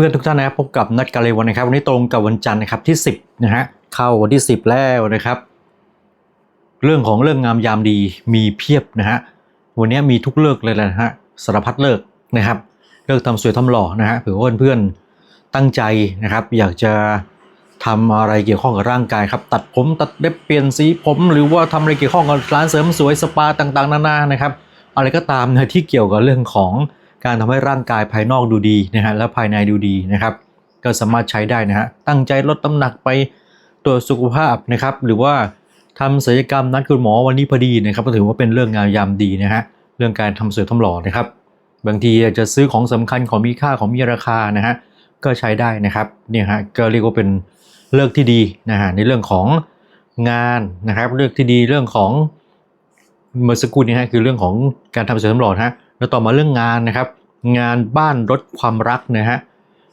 พื่อนๆทุกท่านนะครับพบกับนัดกาเลวันนะครับ วันนี้ตรงกับวันจันทร์นะครับที่ 10นะฮะเข้าวันที่ 10 แล้วนะครับ เรื่องของเรื่องงามยามดีมีเพียบนะฮะวันนี้มีทุกเลิกเลยนะฮะสารพัดเลิกนะครับ เลิกทำสวยทำหล่อนะฮะเผื่อว่าเพื่อนๆตั้งใจนะครับ อยากจะทำอะไรเกี่ยวข้องกับร่างกายครับตัดผมตัดเล็บเปลี่ยนสีผม หรือว่าทำอะไรเกี่ยวข้องกับร้านเสริมสวยสปาต่างๆนานานะครับ อะไรก็ตามนะที่เกี่ยวกับเรื่องของ การทำให้ร่างกายภายนอกดูดีนะฮะและภายในดูดีนะครับ ก็สามารถใช้ได้นะฮะตั้งใจลดน้ำหนักไปตรวจสุขภาพนะครับ หรือว่าทำศัลยกรรมนัดคุณหมอวันนี้พอดีนะครับก็ถือว่าเป็นเรื่องงามยามดีนะฮะเรื่องการทำสวยทำหล่อนะครับ บางทีอยากจะซื้อของสำคัญของมีค่าของมีราคานะฮะก็ใช้ได้นะครับเนี่ยฮะก็เรียกว่าเป็นเลือกที่ดีนะฮะในเรื่องของงานนะครับ เลือกที่ดีเรื่องของเมื่อสักครู่นี้ฮะคือเรื่องของการทำเสริมหล่อนะฮะ แล้วต่อมาเรื่องงานนะครับ งานบ้านรถความรักนะฮะ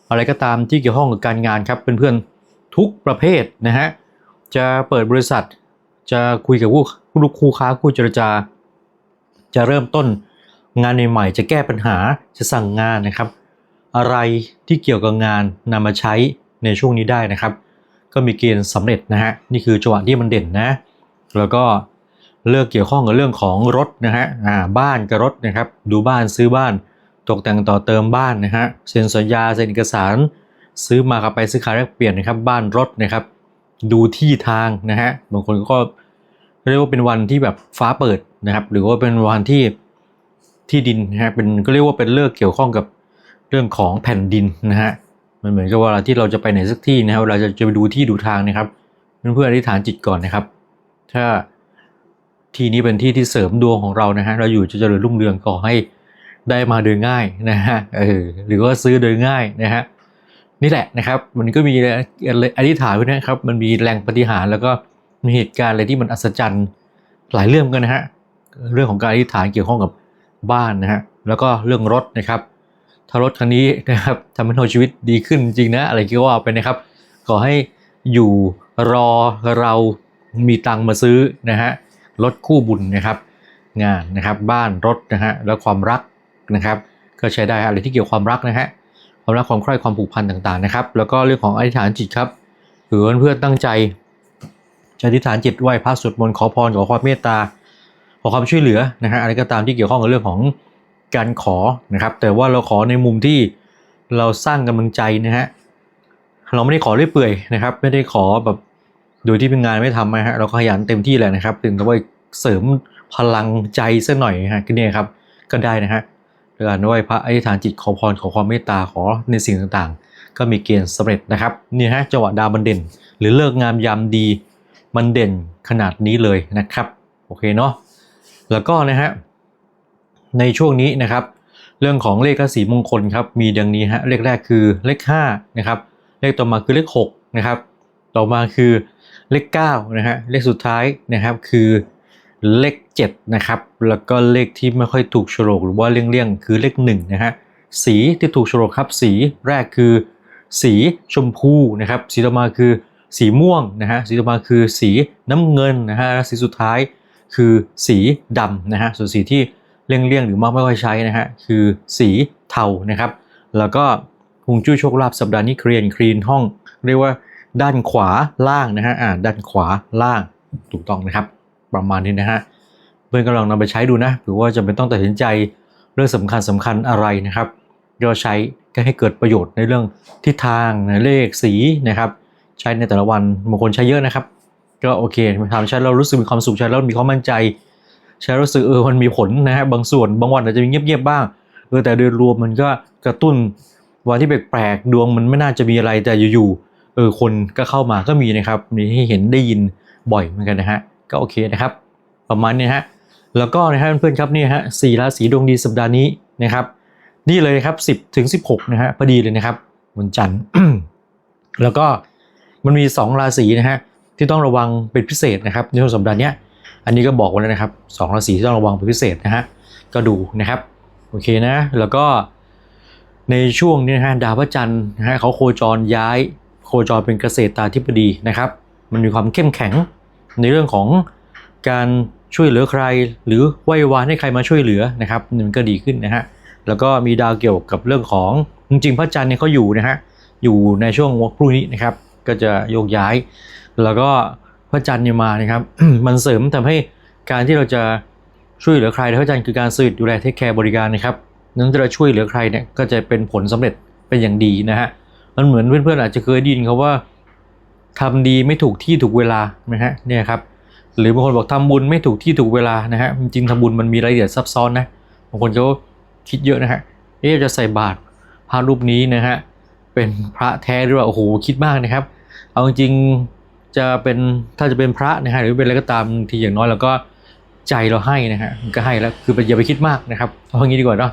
อะไรก็ตามที่เกี่ยวข้องกับการงานครับเพื่อนๆทุกประเภทนะฮะจะเปิดบริษัท จะคุยกับผู้ลูกคู่ค้าคู่เจรจา จะเริ่มต้นงานใหม่ๆจะแก้ปัญหาจะสั่งงานนะครับ อะไรที่เกี่ยวกับงานนำมาใช้ในช่วงนี้ได้นะครับ ก็มีเกณฑ์สำเร็จนะฮะนี่คือจังหวะที่มันเด่นนะ แล้วก็ เลือกเกี่ยวข้องกับเรื่องของรถนะฮะอ่าบ้านกับรถนะครับดูบ้านซื้อบ้าน ตกแต่งต่อเติมบ้านนะฮะเซ็นสัญญาเซ็นเอกสาร ซื้อมาขับไปซื้อขายแลกเปลี่ยนนะครับบ้านรถนะครับ ดูที่ทางนะฮะบางคนก็เรียกว่าเป็นวันที่แบบฟ้าเปิดนะครับ หรือว่าเป็นวันที่ที่ดินนะฮะเป็นก็เรียกว่าเป็นเลิกเกี่ยวข้องกับเรื่องของแผ่นดินนะฮะมันเหมือนกับเวลาที่เราจะไปไหนสักที่นะครับเวลาจะจะไปดูที่ดูทางนะครับเพื่อนๆอธิษฐานจิตก่อนนะครับ ถ้า ที่นี้เป็นที่ที่เสริมดวงของเรานะฮะเราอยู่จะเจริญรุ่งเรืองขอให้ได้มาโดยง่ายนะฮะเออหรือว่าซื้อโดยง่ายนะฮะนี่แหละนะครับมันก็มีอธิษฐานไว้นะครับมันมีแรงปฏิหารแล้วก็มีเหตุการณ์อะไรที่มันอัศจรรย์หลายเรื่องกันนะฮะเรื่องของการอธิษฐานเกี่ยวข้องกับบ้านนะฮะแล้วก็เรื่องรถนะครับถ้ารถคันนี้นะครับทำให้เราชีวิตดีขึ้นจริงนะอะไรก็ว่าไปนะครับ ขอให้อยู่รอเรามีตังมาซื้อนะฮะ รถคู่บุญนะครับ งานนะครับบ้านรถนะฮะแล้วความรักนะครับก็ใช้ได้อะไรที่เกี่ยวความรักนะฮะความรักความใคร่ความผูกพันต่างๆนะครับ แล้วก็เรื่องของอธิษฐานจิตครับหรือเพื่อนตั้งใจอธิษฐานจิตไหว้พระสวดมนต์ขอพรขอความเมตตาขอความช่วยเหลือนะฮะอะไรก็ตามที่เกี่ยวข้องกับเรื่องของการขอนะครับ แต่ว่าเราขอในมุมที่เราสร้างกำลังใจนะฮะเราไม่ได้ขอเรื่อยเปื่อยนะครับ ไม่ได้ขอแบบ โดยที่เป็นงานไม่ทำนะฮะเราก็ขยันเต็มที่แหละนะครับ ถึงกับว่าเสริมพลังใจสักหน่อยนะฮะก็เนี่ยครับก็ได้นะฮะโดยการไหว้พระอธิษฐานจิตขอพรขอความเมตตาขอในสิ่งต่างๆ ก็มีเกณฑ์สำเร็จนะครับนี่ฮะจังหวะดาวมันเด่น หรือเลิกงามยามดีมันเด่นขนาดนี้เลยนะครับโอเคเนาะแล้วก็นะฮะในช่วงนี้นะครับ เรื่องของเลขสีมงคลครับมีดังนี้ฮะเลขแรกคือเลข5นะครับเลขต่อมาคือเลข6นะครับต่อมาคือ เลข9นะฮะเลขสุดท้ายนะครับคือเลข7นะครับแล้วก็เลขที่ไม่ค่อยถูกโฉลกหรือว่าเลี่ยงๆคือเลข1นะฮะสีที่ถูกโฉลกครับสีแรกคือ สีชมพูนะครับสีต่อมาคือสีม่วงนะฮะสีต่อมาคือสีน้ำเงินนะฮะและสีสุดท้ายคือสีดำนะฮะส่วนสีที่เลี่ยงๆหรือมักไม่ค่อยใช้นะฮะคือสีเทานะครับ แล้วก็ฮวงจุ้ยโชคลาภสัปดาห์นี้เคลียนคลีนห้อง เรียกว่า ด้านขวาล่างนะฮะอ่าด้านขวาล่างถูกต้องนะครับ ประมาณนี้นะฮะเพื่อนกำลังนำไปใช้ดูนะหรือว่าจะเป็นต้องตัดสินใจเรื่องสำคัญสำคัญอะไรนะครับเราใช้ก็ให้เกิดประโยชน์ในเรื่องทิศทางเลขสีนะครับ ใช้ในแต่ละวันบางคนใช้เยอะนะครับ ก็โอเคทำใช้แล้วรู้สึกมีความสุขใช้แล้วมีความมั่นใจ ใช้รู้สึกเออมันมีผลนะฮะบางส่วนบางวันอาจจะมีเงียบๆบ้างเออแต่โดยรวมมันก็กระตุ้นวันที่แปลกๆดวงมันไม่น่าจะมีอะไรแต่อยู่ๆ เออคนก็เข้ามาก็มีนะครับมีให้เห็นได้ยินบ่อยเหมือนกันนะฮะก็โอเคนะครับ ประมาณนี้ฮะแล้วก็นะฮะเพื่อนๆครับนี่ฮะสี่ราศีดวงดีสัปดาห์นี้นะครับ นี่เลยครับ 10ถึง16นะฮะพอดีเลยนะครับวันจันทร์แล้วก็มันมี 2 ราศีนะฮะที่ต้องระวังเป็นพิเศษนะครับในช่วงสัปดาห์นี้อันนี้ก็บอกไว้แล้วนะครับสองราศีที่ต้องระวังเป็นพิเศษนะฮะก็ดูนะครับโอเคนะแล้วก็ในช่วงนี้นะฮะดาวพระจันทร์นะฮะเขาโคจรย้าย โคจรเป็นเกษตรตาธิบดีนะครับ มันมีความเข้มแข็งในเรื่องของการช่วยเหลือใคร หรือไหว้วานให้ใครมาช่วยเหลือนะครับมันก็ดีขึ้นนะฮะแล้วก็มีดาวเกี่ยวกับเรื่องของจริงๆพระจันทร์เนี่ยเขาอยู่นะฮะอยู่ในช่วงพรุ่งนี้นะครับ ก็จะโยกย้าย แล้วก็พระจันทร์เนี่ยมานะครับ มันเสริมทำให้การที่เราจะช่วยเหลือใครพระจันทร์คือการสื่อดูแลเทคแคร์บริการนะครับนั้นจะช่วยเหลือใครเนี่ยก็จะเป็นผลสำเร็จเป็นอย่างดีนะฮะ มันเหมือนเพื่อนๆอาจจะเคยได้ยินเขาว่าทำดีไม่ถูกที่ถูกเวลานะฮะเนี่ยครับหรือบางคนบอกทำบุญไม่ถูกที่ถูกเวลานะฮะจริงๆทำบุญมันมีรายละเอียดซับซ้อนนะบางคนก็คิดเยอะนะฮะเอ๊ะจะใส่บาตรพระรูปนี้นะฮะเป็นพระแท้หรือว่าโอ้โหคิดมากนะครับ เอาจริงจะเป็นถ้าจะเป็นพระนะฮะหรือเป็นอะไรก็ตามทีอย่างน้อยเราก็ใจเราให้นะฮะก็ให้แล้วคืออย่าไปคิดมากนะครับเอาอย่างนี้ดีกว่าเนาะ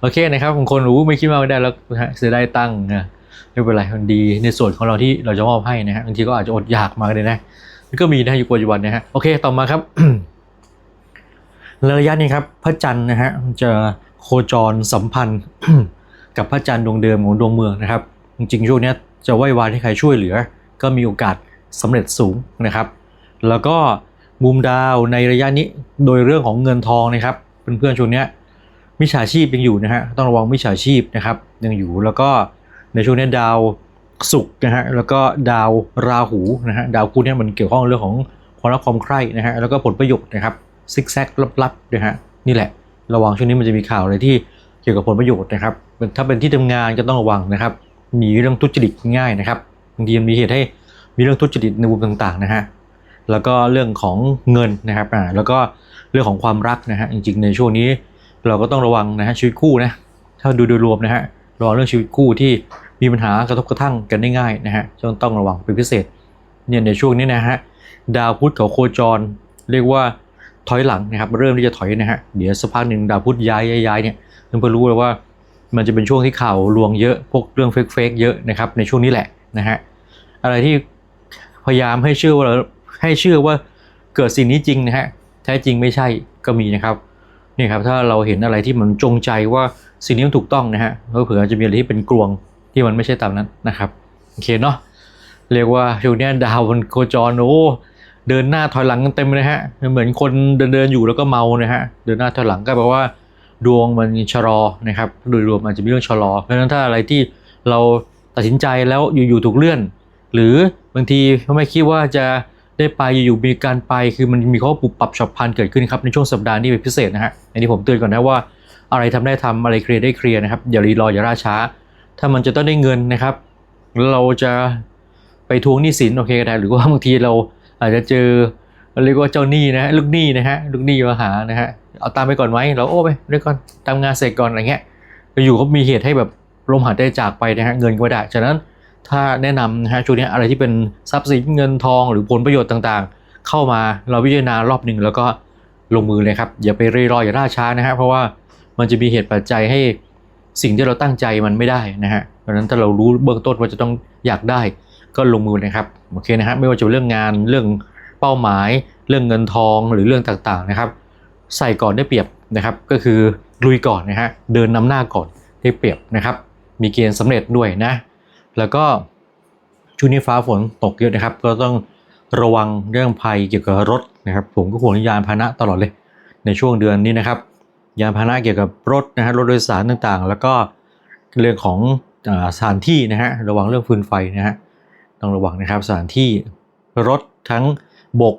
โอเคนะครับบางคนรู้ไม่คิดมากไม่ได้แล้วนะฮะเสียได้ตังค์นะ ไม่เป็นไรมันดี ในส่วนของเราที่เราจะมอบให้นะฮะบางทีก็อาจจะอดอยากมาเลยนะก็มีนะอยู่ปัจจุบันนะฮะโอเคต่อมาครับระยะนี้ครับพระจันทร์นะฮะจะโคจรสัมพันธ์กับพระจันทร์ดวงเดิมของดวงเมืองนะครับ จริงๆช่วงนี้จะไหว้วานให้ใครช่วยเหลือ ก็มีโอกาสสำเร็จสูงนะครับ แล้วก็มุมดาวในระยะนี้โดยเรื่องของเงินทองนะครับเพื่อนๆช่วงนี้มิจฉาชีพยังอยู่นะฮะต้องระวังมิจฉาชีพนะครับยังอยู่แล้วก็ ในช่วงนี้ดาวศุกร์นะฮะแล้วก็ดาวราหูนะฮะดาวคู่นี้มันเกี่ยวข้องเรื่องของความรักความใคร่นะฮะแล้วก็ผลประโยชน์นะครับซิกแซกลับๆนะฮะนี่แหละ ระวังช่วงนี้มันจะมีข่าวอะไรที่เกี่ยวกับผลประโยชน์นะครับถ้าเป็นที่ทำงานก็ต้องระวังนะครับหนีเรื่องทุจริตง่ายนะครับบางทีมันมีเหตุให้มีเรื่องทุจริตในมุมต่างๆนะฮะแล้วก็เรื่องของเงินนะครับอ่าแล้วก็เรื่องของความรักนะฮะจริงๆในช่วงนี้เราก็ต้องระวังนะฮะชีวิตคู่นะถ้าดูโดยรวมนะฮะระวังเรื่องชีวิตคู่ที่ มีปัญหากระทบกระทั่งกันได้ง่ายนะฮะต้องต้องระวังเป็นพิเศษเนี่ยในช่วงนี้นะฮะดาวพุธกับโคจร เรียกว่าถอยหลังนะครับเริ่มที่จะถอยนะฮะเดี๋ยวสักพักหนึ่งดาวพุธย้ายย้ายเนี่ยเพื่อนรู้เลยว่ามันจะเป็นช่วงที่ข่าวลวงเยอะพวกเรื่องเฟกเฟกเยอะนะครับในช่วงนี้แหละนะฮะอะไรที่พยายามให้เชื่อว่าให้เชื่อว่าเกิดสิ่งนี้จริงนะฮะแท้จริงไม่ใช่ก็มีนะครับนี่ครับถ้าเราเห็นอะไรที่มันจงใจว่าสิ่งนี้มันถูกต้องนะฮะเผื่อจะมีอะไรที่เป็นกลวง ที่มันไม่ใช่ตามนั้นนะครับโอเคเนาะเรียกว่าช่วงนี้ดาวมันโคจรโอ้เดินหน้าถอยหลังกันเต็มเลยฮะเหมือนคนเดินเดินอยู่แล้วก็เมานะฮะเดินหน้าถอยหลังก็แปลว่า ดวงมันชะลอนะครับโดยรวมอาจจะมีเรื่องชะลอ เพราะฉะนั้นถ้าอะไรที่เราตัดสินใจแล้วอยู่ๆถูกเลื่อน หรือบางทีไม่คิดว่าจะได้ไปอยู่ๆมีการไปคือมันมีข้อปรับปรับฉับพลันเกิดขึ้นครับในช่วงสัปดาห์นี้เป็นพิเศษนะฮะอันนี้ผมเตือนก่อนนะว่า อะไรทำได้ทำอะไรเคลียร์ได้เคลียร์นะครับอย่ารีรออย่าล่าช้า ถ้ามันจะต้องได้เงินนะครับ เราจะไปทวงหนี้สินโอเคก็ได้หรือว่าบางทีเราอาจจะเจอเรียกว่าเจ้าหนี้นะฮะลูกหนี้นะฮะลูกหนี้มาหานะฮะเอาตามไปก่อนไหมเราโอ้ไปเดี๋ยก่อนทำงานเสร็จก่อนอะไรเงี้ยอยู่เขามีเหตุให้แบบลมหายใจจากไปนะฮะเงินก็ไม่ได้ฉะนั้นถ้าแนะนำนะฮะช่วงนี้อะไรที่เป็นทรัพย์สินเงินทองหรือผลประโยชน์ต่างๆ เข้ามาเราพิจารณารอบหนึ่งแล้วก็ลงมือเลยครับอย่าไปรีรออย่าล่าช้านะฮะเพราะว่ามันจะมีเหตุปัจจัยให้ สิ่งที่เราตั้งใจมันไม่ได้นะฮะเพราะฉะนั้นถ้าเรารู้เบื้องต้นว่าจะต้องอยากได้ก็ลงมือนะครับโอเคนะฮะไม่ว่าจะเรื่องงานเรื่องเป้าหมาย เรื่องเงินทองหรือเรื่องต่างๆนะครับ ใส่ก่อนได้เปรียบนะครับก็คือลุยก่อนนะฮะเดินนำหน้าก่อนได้เปรียบนะครับ มีเกณฑ์สำเร็จด้วยนะ แล้วก็ช่วงนี้ฟ้าฝนตกเยอะนะครับ ก็ต้องระวังเรื่องภัยเกี่ยวกับรถนะครับ ผมก็ห่วงยานพาหนะตลอดเลยในช่วงเดือนนี้นะครับ ยานพาหนะเกี่ยวกับรถนะฮะรถโดยสารต่างๆ แล้วก็เรื่องของสถานที่นะฮะระวังเรื่องฟืนไฟนะฮะต้องระวังนะครับสถานที่รถทั้งบก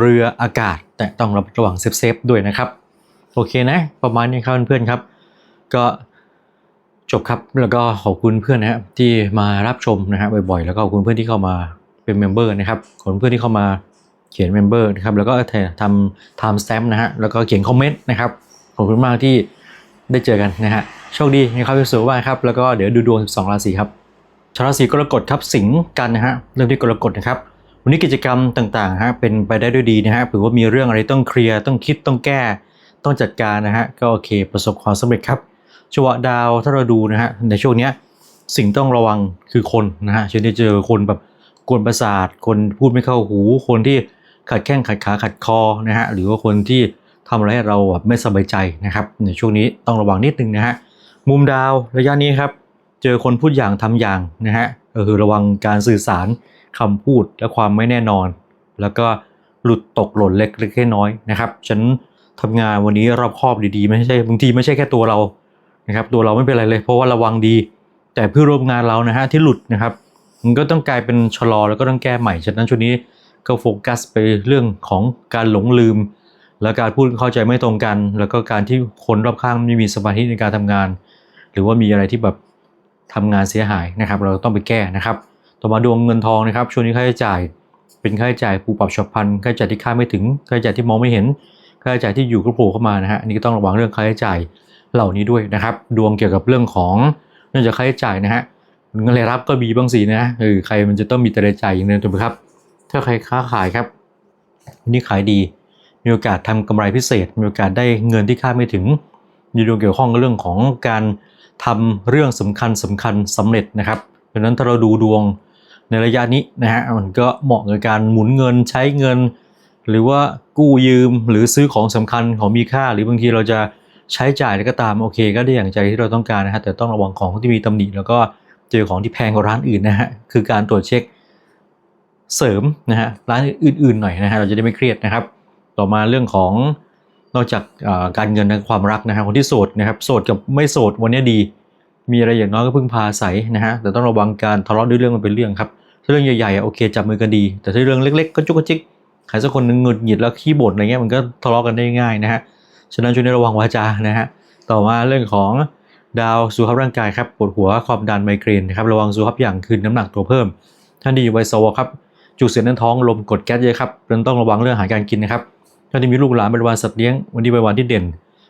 เรืออากาศ แต่ต้องระวังเซฟๆด้วยนะครับ โอเคนะ ประมาณนี้ครับเพื่อนๆครับ ก็จบครับแล้วก็ขอบคุณเพื่อนนะครับที่มารับชมนะฮะบ่อยๆ แล้วก็ขอบคุณเพื่อนที่เข้ามาเป็นเมมเบอร์นะครับขอบคุณเพื่อนที่เข้ามาเขียนเมมเบอร์นะครับแล้วก็ทำไทม์สแตมป์นะฮะแล้วก็เขียนคอมเมนต์นะครับ ขอบคุณมากที่ได้เจอกันนะฮะ โชคดีนะครับที่สุขมากครับ แล้วก็เดี๋ยวดูดวง 12 ราศีครับ ชาวราศีกรกฎครับสิงห์กันนะฮะ เริ่มที่กรกฎนะครับ วันนี้กิจกรรมต่างๆฮะเป็นไปได้ด้วยดีนะฮะถือว่ามีเรื่องอะไรต้องเคลียร์ ต้องคิด ต้องแก้ ต้องจัดการนะฮะ ก็โอเค ประสบความสำเร็จครับจังหวะดาวถ้าเราดูนะฮะ ในช่วงเนี้ยสิ่งต้องระวังคือคนนะฮะเช่นได้เจอคนแบบกวนประสาท คนพูดไม่เข้าหู คนที่ขัดแข้งขัดขาขัดคอนะฮะ หรือว่าคนที่ ทำอะไรให้เราแบบไม่สบายใจนะครับในช่วงนี้ต้องระวังนิดนึงนะฮะมุมดาวระยะนี้ครับเจอคนพูดอย่างทำอย่างนะฮะก็คือระวังการสื่อสารคำพูดและความไม่แน่นอน แล้วก็หลุดตกหล่นเล็กๆน้อยๆนะครับฉันทำงานวันนี้รอบคอบดีๆ ไม่ใช่บางทีไม่ใช่แค่ตัวเรานะครับตัวเราไม่เป็นไรเลย เพราะว่าระวังดี แต่เพื่อร่วมงานเรานะฮะที่หลุดนะครับมันก็ต้องกลายเป็นชะลอแล้วก็ต้องแก้ใหม่ฉะนั้นช่วงนี้ก็โฟกัสไปเรื่องของการหลงลืม และการพูดเข้าใจไม่ตรงกัน แล้วก็การที่คนรอบข้างไม่มีสมาธิในการทำงาน หรือว่ามีอะไรที่แบบทำงานเสียหายนะครับ เราต้องไปแก้นะครับ ต่อมาดวงเงินทองนะครับ ช่วงนี้ค่าใช้จ่าย เป็นค่าใช้จ่ายปูปรับฉับพลันค่าใช้จ่ายที่คาดไม่ถึงค่าใช้จ่ายที่มองไม่เห็นค่าใช้จ่ายที่อยู่ก็โผล่เข้ามานะฮะนนี้ก็ต้องระวังเรื่องค่าใช้จ่ายเหล่านี้ด้วยนะครับ ดวงเกี่ยวกับเรื่องของเนื่องจากค่าใช้จ่ายนะฮะเงินรายรับก็มีบางสีนะเออใครมันจะต้องมีแต่รายจ่ายอย่างเดียวถูกไหมครับ ถ้าใครค้าขายครับวันนี้ขายดี มีโอกาสทำกำไรพิเศษ มีโอกาสได้เงินที่คาดไม่ถึง มีดวงเกี่ยวข้องกับเรื่องของการทำเรื่องสำคัญสำคัญสำเร็จนะครับดังนั้นถ้าเราดูดวงในระยะนี้นะฮะมันก็เหมาะกับการหมุนเงินใช้เงิน หรือว่ากู้ยืมหรือซื้อของสำคัญของมีค่า หรือบางทีเราจะใช้จ่ายอะไรก็ตามโอเค ก็ได้อย่างใจที่เราต้องการนะฮะแต่ต้องระวังของที่มีตำหนิแล้วก็เจอของที่แพงกว่าร้านอื่นนะฮะคือการตรวจเช็คเสริมนะฮะร้านอื่นๆหน่อยนะฮะเราจะได้ไม่เครียดนะครับ ต่อมาเรื่องของนอกจากการเงินและความรักนะฮะคนที่โสดนะครับโสดกับไม่โสดวันนี้ดี มีอะไรอย่างน้อยก็พึ่งพาอาศัยนะฮะแต่ต้องระวังการทะเลาะด้วยเรื่องมันเป็นเรื่องครับถ้าเรื่องใหญ่ๆโอเคจับมือกันดี แต่ถ้าเรื่องเล็กๆก็จุกจิกใครสักคนหนึ่งหงุดหงิดแล้วขี้บ่นอะไรเงี้ยมันก็ทะเลาะกันได้ง่ายนะฮะฉะนั้นช่วยระวังวาจานะฮะต่อมาเรื่องของดาวสุขภาพร่างกายครับปวดหัวความดันไมเกรนนะครับระวังสุขภาพอย่างคืนน้ำหนักตัวเพิ่ม ท่านดีไวโซครับจุกเสียดแน่นท้องลมกดแก๊สเยอะครับเราต้องระวังเรื่องอาหารการกินนะครับ ถ้าที่มีลูกหลานเป็นวันสัตว์เลี้ยงวันนี้เป็นวันที่เด่น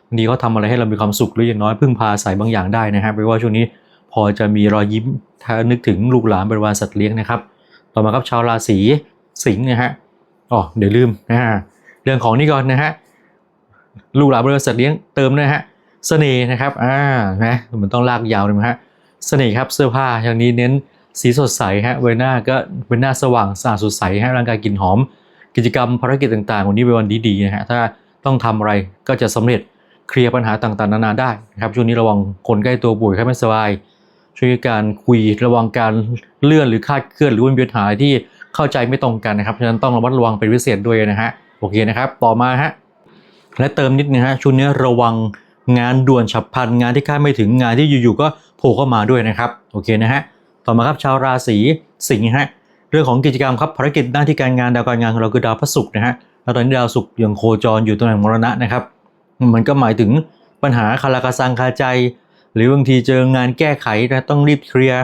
วันนี้เขาทำอะไรให้เรามีความสุขหรืออย่างน้อยพึ่งพาอาศัยบางอย่างได้นะครับเพราะว่าช่วงนี้พอจะมีรอยยิ้มถ้านึกถึงลูกหลานเป็นวันสัตว์เลี้ยงนะครับ ต่อมาครับชาวราศีสิงห์นะฮะอ๋อเดี๋ยวลืมนะฮะเรื่องของนี่ก่อนนะฮะลูกหลานเป็นวันสัตว์เลี้ยงเติมนะฮะเสน่ห์นะครับอ่านะมันต้องลากยาวเลยนะฮะเสน่ห์ครับเสื้อผ้าอย่างนี้เน้นสีสดใสฮะใบหน้าก็เป็นหน้าสว่างสะอาดสดใสฮะร่างกายกลิ่นหอม กิจกรรมภารกิจต่างๆ วันนี้เป็นวันดีๆนะฮะถ้าต้องทำอะไรก็จะสำเร็จเคลียร์ปัญหาต่างๆ นานาได้นะครับช่วงนี้ระวังคนใกล้ตัวป่วยแค่ไม่สบาย ช่วยการคุยระวังการเลื่อนหรือคาดเคลื่อนหรือว่ามีปัญหาที่เข้าใจไม่ตรงกันนะครับฉะนั้นต้องระมัดระวังเป็นพิเศษด้วยนะฮะโอเคนะครับ ต่อมาฮะและเติมนิดนึงฮะช่วงนี้ระวังงานด่วนฉับพลันงานที่คาดไม่ถึงงานที่อยู่ๆก็โผล่เข้ามาด้วยนะครับโอเคนะฮะต่อมาครับชาวราศีสิงห์ฮะ เรื่องของกิจกรรมครับภารกิจหน้าที่การงานดาวการงานของเราคือดาวพระศุกร์นะฮะแล้วตอนนี้ดาวศุกร์ยังโคจรอยู่ตำแหน่งมรณะนะครับ มันก็หมายถึงปัญหาคาราคาซังคาใจ หรือบางทีเจองานแก้ไขนะต้องรีบเคลียร์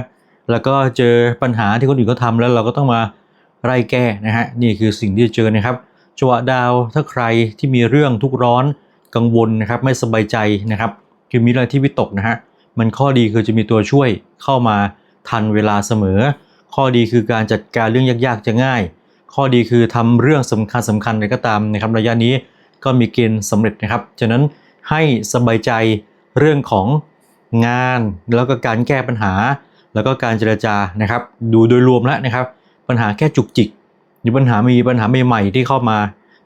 แล้วก็เจอปัญหาที่คนอื่นเขาทำแล้วเราก็ต้องมาไล่แก้นะฮะนี่คือสิ่งที่จะเจอนะครับจังหวะดาวถ้าใครที่มีเรื่องทุกข์ร้อนกังวลนะครับไม่สบายใจนะครับคือมีอะไรที่วิตกนะฮะมันข้อดีคือจะมีตัวช่วยเข้ามาทันเวลาเสมอ ข้อดีคือการจัดการเรื่องยากๆจะง่าย ข้อดีคือทำเรื่องสำคัญสำคัญอะไรก็ตามนะครับระยะนี้ก็มีเกณฑ์สำเร็จนะครับ ฉะนั้นให้สบายใจเรื่องของงานแล้วก็การแก้ปัญหา แล้วก็การเจรจานะครับ ดูโดยรวมแล้วนะครับ ปัญหาแค่จุกจิกมีปัญหามีปัญหาใหม่ๆที่เข้ามา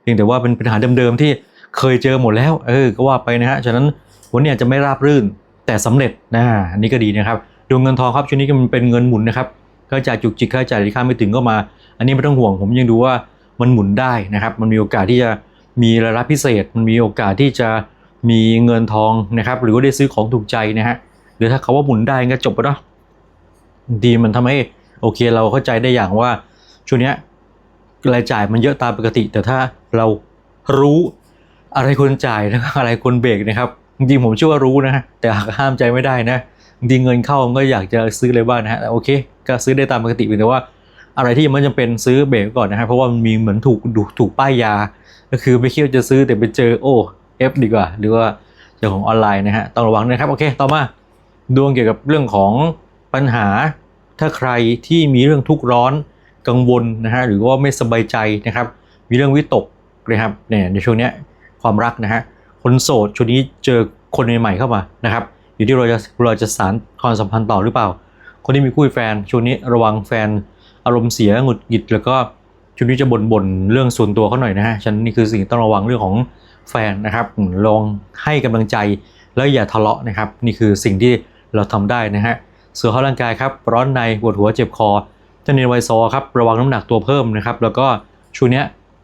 เพียงแต่ว่าเป็นปัญหาเดิมๆที่เคยเจอหมดแล้วเออก็ว่าไปนะฮะฉะนั้นวันนี้อาจจะไม่ราบรื่นแต่สำเร็จนะอันนี้ก็ดีนะครับดวงเงินทองครับช่วงนี้ก็มันเป็นเงินหมุนนะครับ ค่าใจ่ายจุกจิกค่าใจ่ายที่คาดไม่ถึงก็มา อันนี้ไม่ต้องห่วง ผมยังดูว่ามันหมุนได้นะครับ มันมีโอกาสที่จะมีรายรับพิเศษ มันมีโอกาสที่จะมีเงินทองนะครับ หรือว่าได้ซื้อของถูกใจนะฮะหรือถ้าเขาว่าหมุนได้ก็จบไปแล้วดีมันทำให้โอเคเราเข้าใจได้อย่างว่าช่วงนี้รายจ่ายมันเยอะตามปกติ แต่ถ้าเรารู้อะไรควรจ่ายแล้วอะไรควรเบรกนะครับจริงผมเชื่อว่ารู้นะฮะแต่ห้ามใจไม่ได้นะจริงเงินเข้ามันก็อยากจะซื้ออะไรบ้างนะฮะโอเค ก็ซื้อได้ตามปกติเพียงแต่ว่าอะไรที่ยังไม่จำเป็นซื้อเบรกก่อนนะฮะเพราะว่ามันมีเหมือนถูกถูกถูกป้ายยา ก็คือไม่คิดว่าจะซื้อแต่ไปเจอโอ้เอฟดีกว่า หรือว่าเจอของออนไลน์นะฮะต้องระวังนะครับโอเคต่อมาดวงเกี่ยวกับเรื่องของปัญหา ถ้าใครที่มีเรื่องทุกข์ร้อนกังวลนะฮะหรือว่าไม่สบายใจนะครับ มีเรื่องวิตกนะครับเนี่ยในช่วงนี้ความรักนะฮะคนโสดช่วงนี้เจอคนใหม่ๆเข้ามานะครับ อยู่ที่เราจะเราจะสารความสัมพันธ์ต่อหรือเปล่า คนที่มีคู่แฟนช่วงนี้ระวังแฟนอารมณ์เสียหงุดหงิดแล้วก็ช่วงนี้จะบ่นบ่นๆเรื่องส่วนตัวเขาหน่อยนะฮะฉะนันนี่คือสิ่งต้องระวังเรื่องของแฟนนะครับลองให้กำลังใจแล้วอย่าทะเลาะนะครับ นี่คือสิ่งที่เราทำได้นะฮะเส่วนข้อร่างกายครับร้อนในปวดหัวเจ็บคอเจ้าเนนไวซอครับระวังน้ำหนักตัวเพิ่มนะครับ แล้วก็ช่วงนี้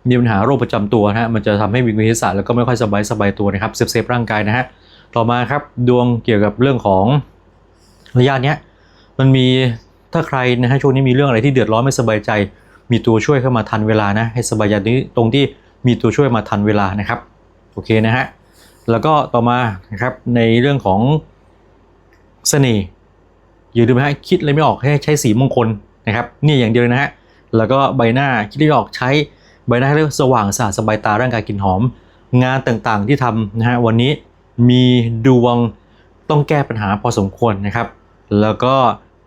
มีปัญหาโรคประจำตัวนะฮะมันจะทำให้วิงเวียนศีรษะแล้วก็ไม่ค่อยสบายสบายตัวนะครับเซฟเซฟร่างกายนะฮะต่อมาครับดวงเกี่ยวกับเรื่องของระยะเนี้ย มันมีถ้าใครนะฮะช่วงนี้มีเรื่องอะไรที่เดือดร้อนไม่สบายใจ มีตัวช่วยเข้ามาทันเวลานะให้สบายใจนี้ตรงที่มีตัวช่วยมาทันเวลานะครับโอเคนะฮะแล้วก็ต่อมานะครับในเรื่องของเสน่ห์อย่าลืมนะฮะคิดอะไรไม่ออกให้ใช้สีมงคลนะครับนี่อย่างเดียวเลยนะฮะแล้วก็ใบหน้าคิดไม่ออกใช้ใบหน้าให้เรียกว่สว่างสะอาดสบายตาร่างกายกลิ่นหอม งานต่างๆที่ทำนะฮะวันนี้มีดวงต้องแก้ปัญหาพอสมควรนะครับ แล้วก็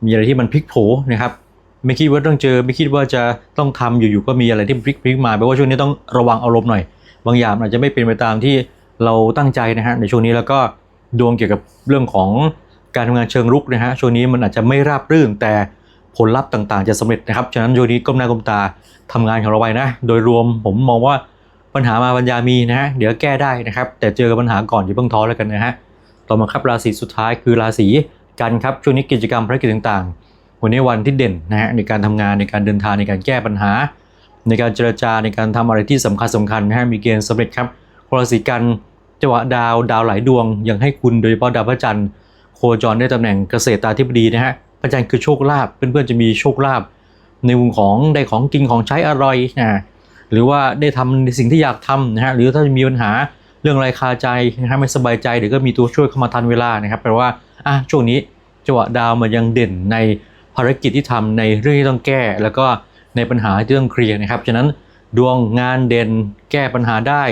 มีอะไรที่มันพลิกโผนะครับไม่คิดว่าต้องเจอไม่คิดว่าจะต้องทำอยู่ๆก็มีอะไรที่พลิกพลิกมาแปลว่าช่วงนี้ต้องระวังอารมณ์หน่อย บางอย่างอาจจะไม่เป็นไปตามที่เราตั้งใจนะฮะในช่วงนี้แล้วก็ดวงเกี่ยวกับเรื่องของการทำงานเชิงรุกนะฮะช่วงนี้มันอาจจะไม่ราบรื่นแต่ผลลัพธ์ต่างๆ จะสำเร็จนะครับฉะนั้นช่วงนี้ก้มหน้าก้มตาทำงานของเราไว้นะ โดยรวมผมมองว่าปัญหามาปัญญามีนะฮะเดี๋ยวแก้ได้นะครับ แต่เจอปัญหาก่อนอย่าเพิ่งท้อแล้วกันนะฮะต่อมาครับราศีสุดท้ายคือราศี กันครับช่วงนี้กิจกรรมภารกิจต่างๆ วันนี้วันที่เด่นนะฮะในการทำงานในการเดินทางในการแก้ปัญหา ในการเจรจาในการทำอะไรที่สำคัญสำคัญนะฮะมีเกณฑ์สำเร็จครับคนราศีกันจังหวะดาวดาวหลายดวง ยังให้คุณโดยเฉพาะดาวพระจันทร์โคจรได้ตำแหน่งเกษตรตาธิบดีนะฮะพระจันทร์คือโชคลาภเพื่อนๆจะมีโชคลาภในมุมของได้ของกินของใช้อร่อยนะหรือว่าได้ทำในสิ่งที่อยากทำนะฮะหรือถ้ามีปัญหาเรื่องอะไรคาใจนะฮะไม่สบายใจเดี๋ยวก็มีตัวช่วยเข้ามาทันเวลานะครับแปลว่า อะช่วงนี้จังหวะดาวมันยังเด่นในภารกิจที่ทำในเรื่องที่ต้องแก้ แล้วก็ในปัญหาที่ต้องเคลียร์นะครับ ฉะนั้นดวงงานเด่นแก้ปัญหาได้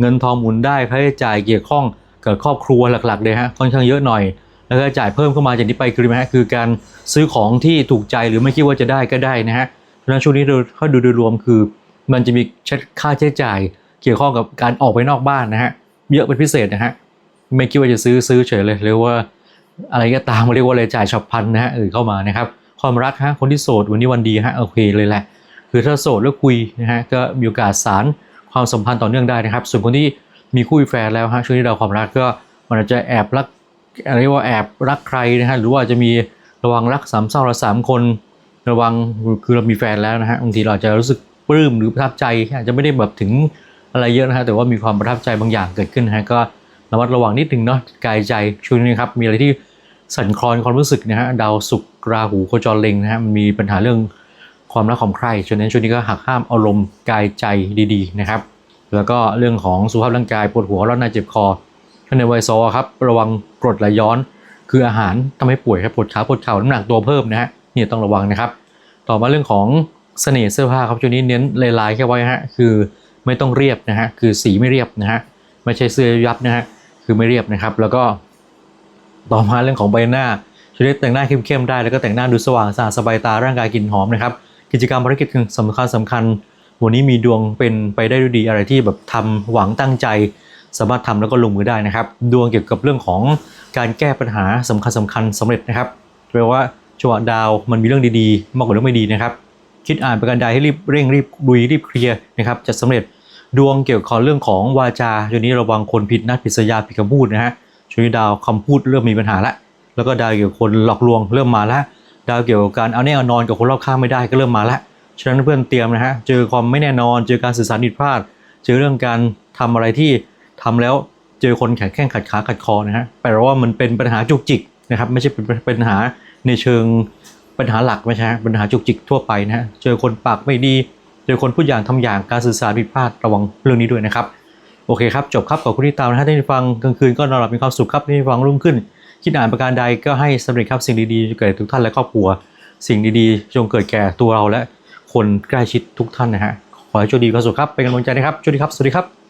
เงินทองหมุนได้ค่าใช้จ่ายเกี่ยวข้องกับครอบครัวหลักๆเลยฮะค่อนข้างเยอะหน่อย แล้วก็จ่ายเพิ่มเข้ามาจากนี้ไปคือไหมฮะคือการซื้อของที่ถูกใจหรือไม่คิดว่าจะได้ก็ได้นะฮะฉะนั้นช่วงนี้เราถ้าดูโดยรวมคือ มันจะมีค่าใช้จ่ายเกี่ยวข้องกับการออกไปนอกบ้านนะฮะเยอะเป็นพิเศษนะฮะไม่คิดว่าจะซื้อซื้อเฉยเลยเรียกว่า อะไรก็ตามเรียกว่าอะไรจ่ายฉับพลันนะฮะเออเข้ามานะครับ ความรักฮะคนที่โสดวันนี้วันดีฮะโอเคเลยแหละคือถ้าโสดแล้วคุยนะฮะก็มีโอกาสสารความสัมพันธ์ต่อเนื่องได้นะครับ ส่วนคนที่มีคู่มีแฟนแล้วฮะช่วงนี้เราความรักก็มันอาจจะแอบรักอะไรว่าแอบรักใครนะฮะหรือว่าจะมีระวังรักสามเศร้าละสามคน ระวังคือเรามีแฟนแล้วนะฮะบางทีเราจจะรู้สึกปลื้มหรือประทับใจอาจจะไม่ได้แบบถึงอะไรเยอะนะฮะแต่ว่ามีความประทับใจบางอย่างเกิดขึ้นนะฮะก็ ระมัดระวังนิดนึงเนาะกายใจช่วงนี้ครับมีอะไรที่สั่นคลอนความรู้สึกนะฮะดาวศุกร์ราหูโคจรเล็งนะฮะมีปัญหาเรื่องความรักของใครฉะนั้นช่วงนี้ก็หักห้ามอารมณ์กายใจดีๆนะครับ แล้วก็เรื่องของสุขภาพร่างกายปวดหัวร้อนในเจ็บคอถ้าในวัยโซครับระวังกรดไหลย้อน คืออาหารทำให้ป่วยครับปวดขาปวดเข่าน้ำหนักตัวเพิ่มนะฮะเนี่ยต้องระวังนะครับ ต่อมาเรื่องของเสน่ห์เสื้อผ้าครับช่วงนี้เน้นลายๆแค่ไว้ฮะคือไม่ต้องเรียบนะฮะคือสีไม่เรียบนะฮะไม่ใช่เสื้อยับนะฮะ คือไม่เรียบนะครับ แล้วก็ต่อมาเรื่องของใบหน้าช่วยแต่งหน้าเข้มๆได้ แล้วก็แต่งหน้าดูสว่างสะอาดสบายตาร่างกายกลิ่นหอมนะครับ กิจกรรมภารกิจสำคัญสำคัญ วันนี้มีดวงเป็นไปได้ด้วยดีอะไรที่แบบทำหวังตั้งใจ สามารถทำแล้วก็ลงมือได้นะครับ ดวงเกี่ยวกับเรื่องของการแก้ปัญหาสำคัญสำคัญสำเร็จนะครับแปลว่าจังหวะดาวมันมีเรื่องดีๆ มากกว่าเรื่องไม่ดีนะครับ คิดอ่านประการใดให้รีบเร่งรีบลุยรีบเคลียร์นะครับจะสำเร็จ ดวงเกี่ยวกับเรื่องของวาจาช่วงนี้ระวังคนผิดนัดผิดสัญญาผิดคำพูดนะฮะช่วงนี้ดาวคำพูดเริ่มมีปัญหาละแล้วก็ดาวเกี่ยวกับคนหลอกลวงเริ่มมาแล้วดาวเกี่ยวกับการเอาแน่เอานอนกับคนรอบข้างไม่ได้ก็เริ่มมาแล้วฉะนั้นเพื่อนเตรียมนะฮะเจอความไม่แน่นอนเจอการสื่อสารผิดพลาด เจอเรื่องการทำอะไรที่ทำแล้วเจอคนแข็งแข้งขัดขาขัดคอนะฮะแปลว่ามันเป็นปัญหาจุกจิกนะครับไม่ใช่เป็นปัญหาในเชิงปัญหาหลักไม่ใช่ฮะปัญหาจุกจิกทั่วไปนะฮะเจอคนปากไม่ดี เจอคนพูดอย่างทำอย่างการสื่อสารผิดพลาดระวังเรื่องนี้ด้วยนะครับ โอเคครับ จบครับขอบคุณที่ตามนะฮะได้ฟังกลางคืนก็นอนหลับมีความสุขครับได้ฟังรุ่งขึ้น คิดอ่านประการใดก็ให้สำเร็จครับสิ่งดีๆเกิดทุกท่านและครอบครัว สิ่งดีๆจงเกิดแก่ตัวเราและคนใกล้ชิดทุกท่านนะฮะขอให้โชคดีความสุขครับเป็นกำลังใจนะครับโชคดีครับสวัสดีครับ